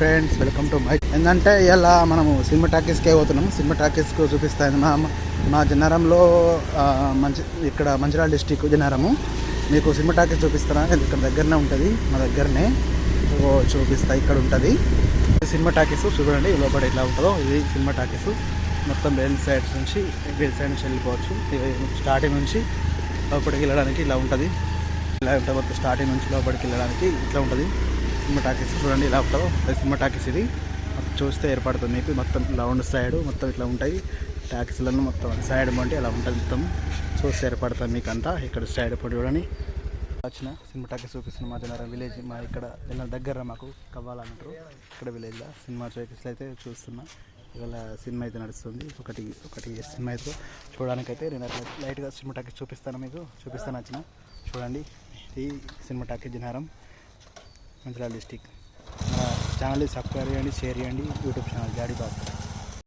Friends welcome to my ఏంటంటే ఇలా మనము సినిమా టాకీస్కే పోతున్నాము. సినిమా టాకీస్కు చూపిస్తాను మా మా జన్నారంలో మంచి ఇక్కడ మంచిర్యాల డిస్టిక్ జన్నారము మీకు సినిమా టాకీస్ చూపిస్తాను ఇక్కడ దగ్గరనే ఉంటుంది మా దగ్గరనే. చూపిస్తా ఇక్కడ ఉంటుంది. సినిమా టాకీస్ చూడండి లోపల ఎట్లా ఉంటుందో. ఇది సినిమా టాకీస్. మొత్తం బెల్ సైడ్స్ నుంచి బెల్ సైడ్ నుంచి వెళ్ళిపోవచ్చు. స్టార్టింగ్ నుంచి లోపలికి వెళ్ళడానికి ఇలా ఉంటుంది. ఇలా ఉంటుంది మొత్తం స్టార్టింగ్ నుంచి లోపలికి వెళ్ళడానికి ఇట్లా ఉంటుంది. సినిమా టాకీస్ చూడండి ఇలా ఉంటుందో సినిమా టాకీస్ ఇది. చూస్తే ఏర్పడుతుంది మీకు. మొత్తం రౌండ్ సైడ్ మొత్తం ఇట్లా ఉంటాయి. టాకీస్లను మొత్తం సైడ్ అంటే అలా ఉంటుంది మొత్తం. చూస్తే ఏర్పడుతుంది మీకు అంతా ఇక్కడ సైడ్ పొడి చూడండి. వచ్చిన సినిమా టాకీస్ చూపిస్తున్న మా జనరం విలేజ్ మా ఇక్కడ జనరల్ దగ్గర మాకు కవ్వాలంటారు ఇక్కడ విలేజ్లో సినిమా టాకీస్లో అయితే చూస్తున్నా. ఇవాళ సినిమా అయితే నడుస్తుంది. ఒకటి ఒకటి సినిమా అయితే చూడడానికైతే నేను అట్లా లైట్గా సినిమా టాకీస్ చూపిస్తాను మీకు. చూపిస్తాను వచ్చిన. చూడండి. ఈ cinema talkies Jannaram. Mancherial district. మన ఛానల్ని సబ్స్క్రైబ్ చేయండి షేర్ చేయండి యూట్యూబ్ ఛానల్ జాడీ భాస్కర్.